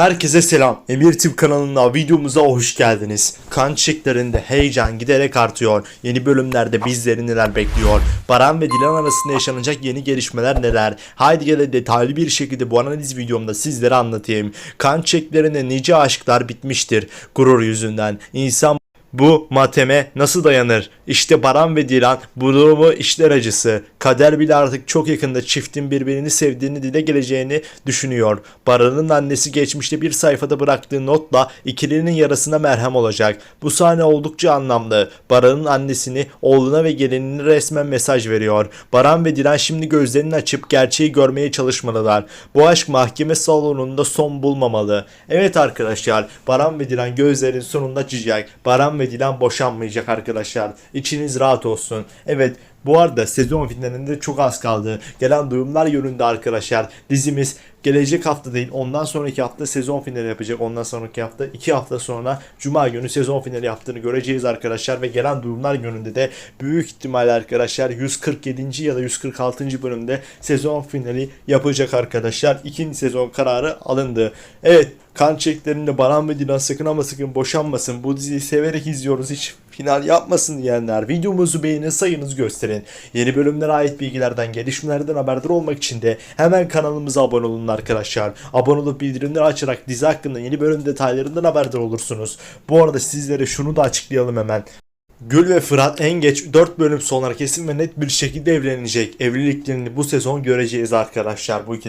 Herkese selam. Emir Tip kanalına videomuza hoş geldiniz. Kan çiçeklerinde heyecan giderek artıyor. Yeni bölümlerde bizleri neler bekliyor? Baran ve Dilan arasında yaşanacak yeni gelişmeler neler? Haydi gelin detaylı bir şekilde bu analiz videomda sizlere anlatayım. Kan çiçeklerinde nice aşklar bitmiştir. Gurur yüzünden. İnsan bu mateme nasıl dayanır? İşte Baran ve Dilan bu durumu işler acısı. Kader bile artık çok yakında çiftin birbirini sevdiğini dile geleceğini düşünüyor. Baran'ın annesi geçmişte bir sayfada bıraktığı notla ikilinin yarasına merhem olacak. Bu sahne oldukça anlamlı. Baran'ın annesini oğluna ve gelinine resmen mesaj veriyor. Baran ve Dilan şimdi gözlerini açıp gerçeği görmeye çalışmalılar. Bu aşk mahkeme salonunda son bulmamalı. Evet arkadaşlar Baran ve Dilan gözlerin sonunda açacak. Baran ve Dilan boşanmayacak arkadaşlar. İçiniz rahat olsun. Evet bu arada sezon finalinde çok az kaldı. Gelen duyumlar yönünde arkadaşlar. Dizimiz gelecek hafta değil ondan sonraki hafta sezon finali yapacak. Ondan sonraki hafta 2 hafta sonra Cuma günü sezon finali yaptığını göreceğiz arkadaşlar. Ve gelen duyumlar yönünde de büyük ihtimalle arkadaşlar 147. ya da 146. bölümde sezon finali yapacak arkadaşlar. İkinci sezon kararı alındı. Evet kan çiçeklerinde Baran ve Dilan sakın ama sakın boşanmasın. Bu diziyi severek izliyoruz. Hiç final yapmasın diyenler videomuzu beğenin sayınızı gösterin. Yeni bölümlere ait bilgilerden gelişmelerden haberdar olmak için de hemen kanalımıza abone olun arkadaşlar. Abone olup bildirimleri açarak dizi hakkında yeni bölüm detaylarından haberdar olursunuz. Bu arada sizlere şunu da açıklayalım hemen. Gül ve Fırat en geç 4 bölüm sonra kesin ve net bir şekilde evlenecek. Evliliklerini bu sezon göreceğiz arkadaşlar bu ikinin.